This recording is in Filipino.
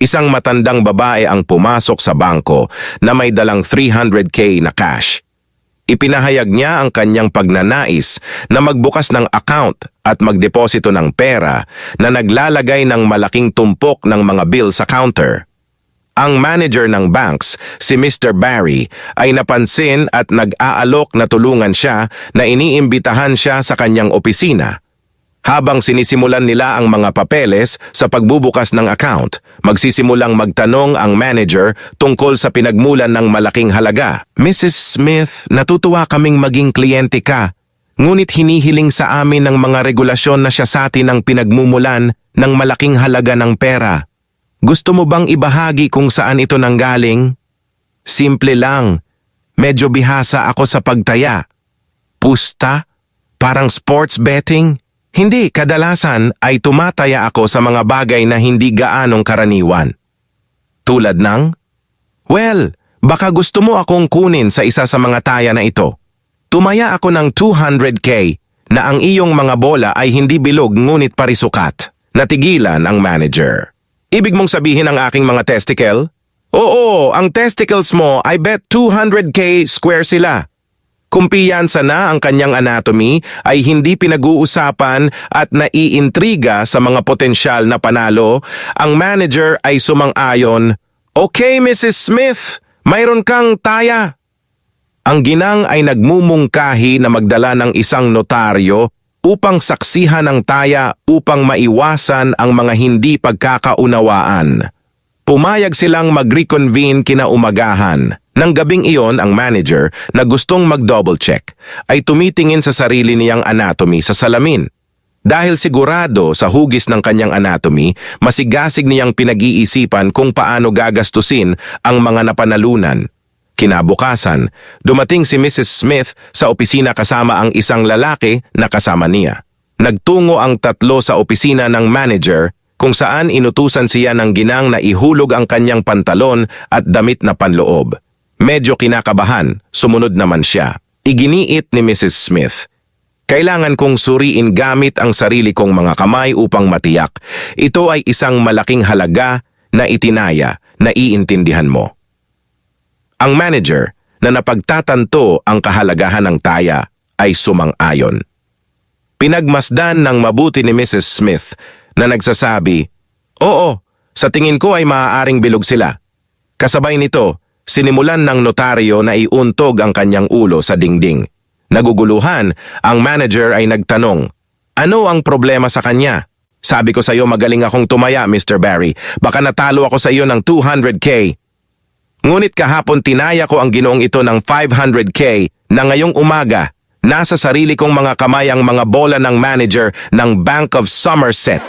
Isang matandang babae ang pumasok sa bangko na may dalang 300k na cash. Ipinahayag niya ang kanyang pagnanais na magbukas ng account at magdeposito ng pera na naglalagay ng malaking tumpok ng mga bill sa counter. Ang manager ng banks, si Mr. Barry, ay napansin at nag-aalok na tulungan siya na iniimbitahan siya sa kanyang opisina. Habang sinisimulan nila ang mga papeles sa pagbubukas ng account, magsisimulang magtanong ang manager tungkol sa pinagmulan ng malaking halaga. Mrs. Smith, natutuwa kaming maging kliyente ka. Ngunit hinihiling sa amin ng mga regulasyon na siya sa atin ang pinagmumulan ng malaking halaga ng pera. Gusto mo bang ibahagi kung saan ito nanggaling? Simple lang. Medyo bihasa ako sa pagtaya. Pusta? Parang sports betting? Hindi, kadalasan ay tumataya ako sa mga bagay na hindi gaanong karaniwan. Tulad ng? Well, baka gusto mo akong kunin sa isa sa mga taya na ito. Tumaya ako ng 200k na ang iyong mga bola ay hindi bilog ngunit parisukat. Natigilan ang manager. Ibig mong sabihin ang aking mga testicle? Oo, ang testicles mo ay bet 200k square sila. Kumpiyansa na ang kanyang anatomy ay hindi pinag-uusapan at naiintriga sa mga potensyal na panalo, ang manager ay sumang-ayon, Okay, Mrs. Smith, mayroon kang taya. Ang ginang ay nagmumungkahi na magdala ng isang notaryo upang saksihan ang taya upang maiwasan ang mga hindi pagkakaunawaan. Pumayag silang mag-reconvene kinaumagahan. Nang gabing iyon, ang manager na gustong mag-double check ay tumitingin sa sarili niyang anatomy sa salamin. Dahil sigurado sa hugis ng kanyang anatomy, masigasig niyang pinag-iisipan kung paano gagastusin ang mga napanalunan. Kinabukasan, dumating si Mrs. Smith sa opisina kasama ang isang lalaki na kasama niya. Nagtungo ang tatlo sa opisina ng manager kung saan inutusan siya ng ginang na ihulog ang kanyang pantalon at damit na panloob. Medyo kinakabahan, sumunod naman siya. Iginiit ni Mrs. Smith. Kailangan kong suriin gamit ang sarili kong mga kamay upang matiyak. Ito ay isang malaking halaga na itinaya na iintindihan mo. Ang manager na napagtatanto ang kahalagahan ng taya ay sumang-ayon. Pinagmasdan ng mabuti ni Mrs. Smith na nagsasabi, Oo, sa tingin ko ay maaaring bilog sila. Kasabay nito, sinimulan ng notaryo na iuntog ang kanyang ulo sa dingding. Naguguluhan, ang manager ay nagtanong, Ano ang problema sa kanya? Sabi ko sa iyo magaling akong tumaya, Mr. Barry. Baka natalo ako sa iyo ng 200k. Ngunit kahapon tinaya ko ang ginoong ito ng 500k na ngayong umaga, nasa sarili kong mga kamay ang mga bola ng manager ng Bank of Somerset.